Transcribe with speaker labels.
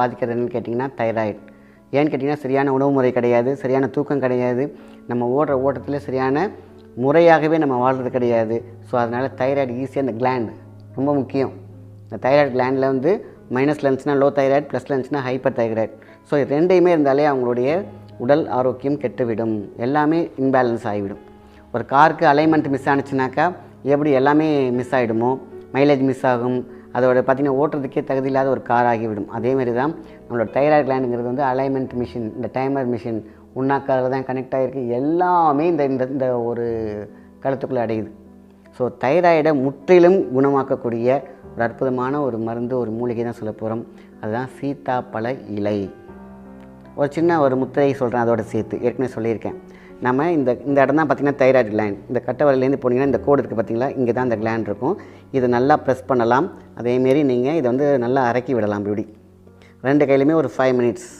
Speaker 1: பாதிக்கிறது என்னன்னு கேட்டிங்கன்னா தைராய்டு. ஏன்னு கேட்டிங்கன்னா சரியான உணவு முறை கிடையாது சரியான தூக்கம் கிடையாது. நம்ம ஓடுற ஓட்டத்தில் சரியான முறையாகவே நம்ம வாழ்கிறது கிடையாது. ஸோ அதனால் தைராய்டு ஈஸியாக அந்த கிளாண்ட் ரொம்ப முக்கியம். இந்த தைராய்டு கிளாண்டில் வந்து மைனஸ் இருந்துச்சுன்னா லோ தைராய்டு ப்ளஸ் இருந்துச்சுன்னா ஹைப்பர் தைராய்டு. ஸோ இது ரெண்டையுமே இருந்தாலே அவங்களுடைய உடல் ஆரோக்கியம் கெட்டுவிடும். எல்லாமே இன்பேலன்ஸ் ஆகிவிடும். ஒரு காருக்கு அலைன்மெண்ட் மிஸ் ஆனிச்சுனாக்கா எப்படி எல்லாமே மிஸ் ஆகிடுமோ மைலேஜ் மிஸ் ஆகும். அதோட பார்த்திங்கன்னா ஓட்டுறதுக்கே தகுதி இல்லாத ஒரு கார் ஆகிவிடும். அதேமாரி தான் நம்மளோட தைராய்டு கிளாண்டுங்கிறது வந்து அலைன்மெண்ட் மிஷின் இந்த டைமர் மிஷின் உண்ணாக்காரில் தான் கனெக்ட் ஆகிருக்கு எல்லாமே இந்த இந்த இந்த ஒரு கழுத்துக்குள்ளே அடையுது. ஸோ தைராய்டை முற்றிலும் குணமாக்கக்கூடிய ஒரு அற்புதமான ஒரு மருந்து ஒரு மூலிகை தான் சொல்ல போகிறோம் அதுதான் சீத்தாப்பழ இலை. ஒரு சின்ன ஒரு முத்திரையை சொல்கிறேன் அதோட சேர்த்து. ஏற்கனவே சொல்லியிருக்கேன். நம்ம இந்த இந்த இடம் தான் பார்த்திங்கன்னா தைராய்டு கிளாண்ட் இந்த கட்டவரையிலேருந்து போனீங்கன்னா இந்த கோடு இருக்குது பார்த்தீங்களா? இங்கே தான் இந்த கிளாண்ட் இருக்கும். இதை நல்லா ப்ரெஸ் பண்ணலாம். அதேமாரி நீங்கள் இதை வந்து நல்லா அரைக்கி விடலாம் இப்படி. ரெண்டு கையிலுமே ஒரு ஃபைவ் மினிட்ஸ்